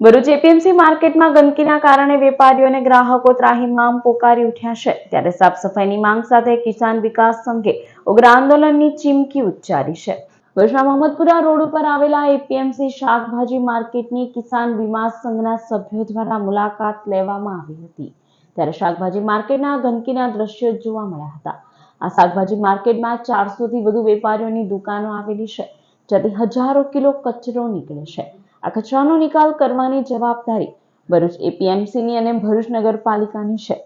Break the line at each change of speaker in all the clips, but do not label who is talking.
Bharuch APMC માર્કેટમાં ગંદકીના કારણે વેપારીઓ અને ગ્રાહકો ત્રાહીમામ પોકારી ઉઠ્યા છે. ત્યારે સાફ સફાઈની માંગ સાથે કિસાન વિકાસ સંઘે ઉગ્ર આંદોલનની ચીમકી ઉચ્ચારી છે. ભરૂચના મોહમ્મદપુરા રોડ ઉપર આવેલા એપીએમસી શાકભાજી માર્કેટની કિસાન વીમા સંઘના સભ્યો દ્વારા મુલાકાત લેવામાં આવી હતી. ત્યારે શાકભાજી માર્કેટના ગંદકીના દ્રશ્યો જોવા મળ્યા હતા. આ શાકભાજી માર્કેટમાં ચારસોથી વધુ વેપારીઓની દુકાનો આવેલી છે. જ્યાંથી હજારો કિલો કચરો નીકળે છે. આ કચરાનો નિકાલ કરવાની જવાબદારી ભરૂચ એપીએમસીની અને ભરૂચ નગરપાલિકાની છે.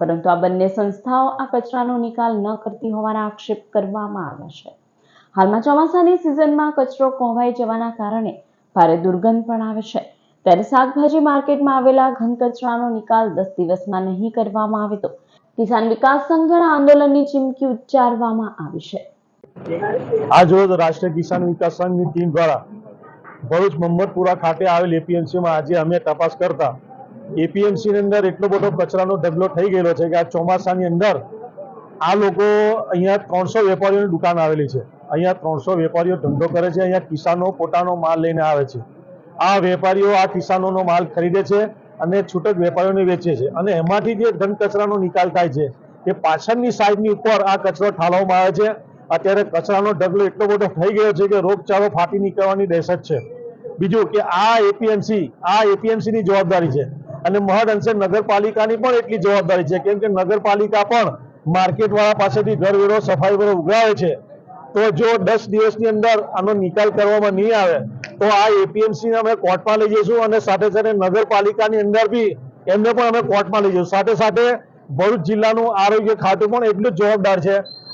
પરંતુ આ બંને સંસ્થાઓ આ કચરાનો નિકાલ ન કરતી હોવાના આક્ષેપ કરવામાં આવ્યા છે. હાલમાં ચોમાસાની સિઝનમાં કચરો કોહવાઈ જવાના કારણે ભારે દુર્ગંધ પણ આવે છે. ત્યારે શાકભાજી માર્કેટમાં આવેલા ઘન કચરાનો નિકાલ દસ દિવસમાં નહીં કરવામાં આવે તો કિસાન વિકાસ સંઘ આંદોલનની ચીમકી ઉચ્ચારવામાં આવી છે.
આજ રોજ રાષ્ટ્રીય કિસાન વિકાસ સંઘની ટીમ દ્વારા ભરૂચ મમ્મદપુરા ખાતે આવેલ એપીએમસીમાં આજે અમે તપાસ કરતા એપીએમસીની અંદર એટલો બધો કચરાનો ઢગલો થઈ ગયેલો છે કે આ ચોમાસાની અંદર આ લોકો અહીંયા ત્રણસો વેપારીઓની દુકાન આવેલી છે. અહીંયા ત્રણસો વેપારીઓ ધંધો કરે છે, અહીંયા કિસાનો પોતાનો માલ લઈને આવે છે. આ વેપારીઓ આ કિસાનોનો માલ ખરીદે છે અને છૂટક વેપારીઓને વેચે છે. અને એમાંથી જે ઘન કચરાનો નિકાલ થાય છે, એ પાછળની સાઈડની ઉપર આ કચરો ઠાલવવામાં આવે છે. અત્યારે કચરાનો ઢગલો એટલો બધો થઈ ગયો છે કે રોગચાળો ફાટી નીકળવાની દહેશત છે. બીજું કે આ એપીએમસી આ એપીએમસી ની જવાબદારી છે. અને મહદ અંશે નગરપાલિકાની પણ એટલી જવાબદારી છે. કેમ કે નગરપાલિકા પણ માર્કેટ વાળા પાસેથી ઘર વેરો સફાઈ વેરો ઉઘરાવે છે. તો જો દસ દિવસની અંદર આનો નિકાલ કરવામાં નહીં આવે, તો આ એપીએમસી અમે કોર્ટમાં લઈ જઈશું અને સાથે સાથે નગરપાલિકાની અંદર બી એમને પણ અમે કોર્ટમાં લઈ જઈશું. સાથે સાથે ભરૂચ જિલ્લાનું આરોગ્ય ખાતું પણ એટલું જ જવાબદાર છે.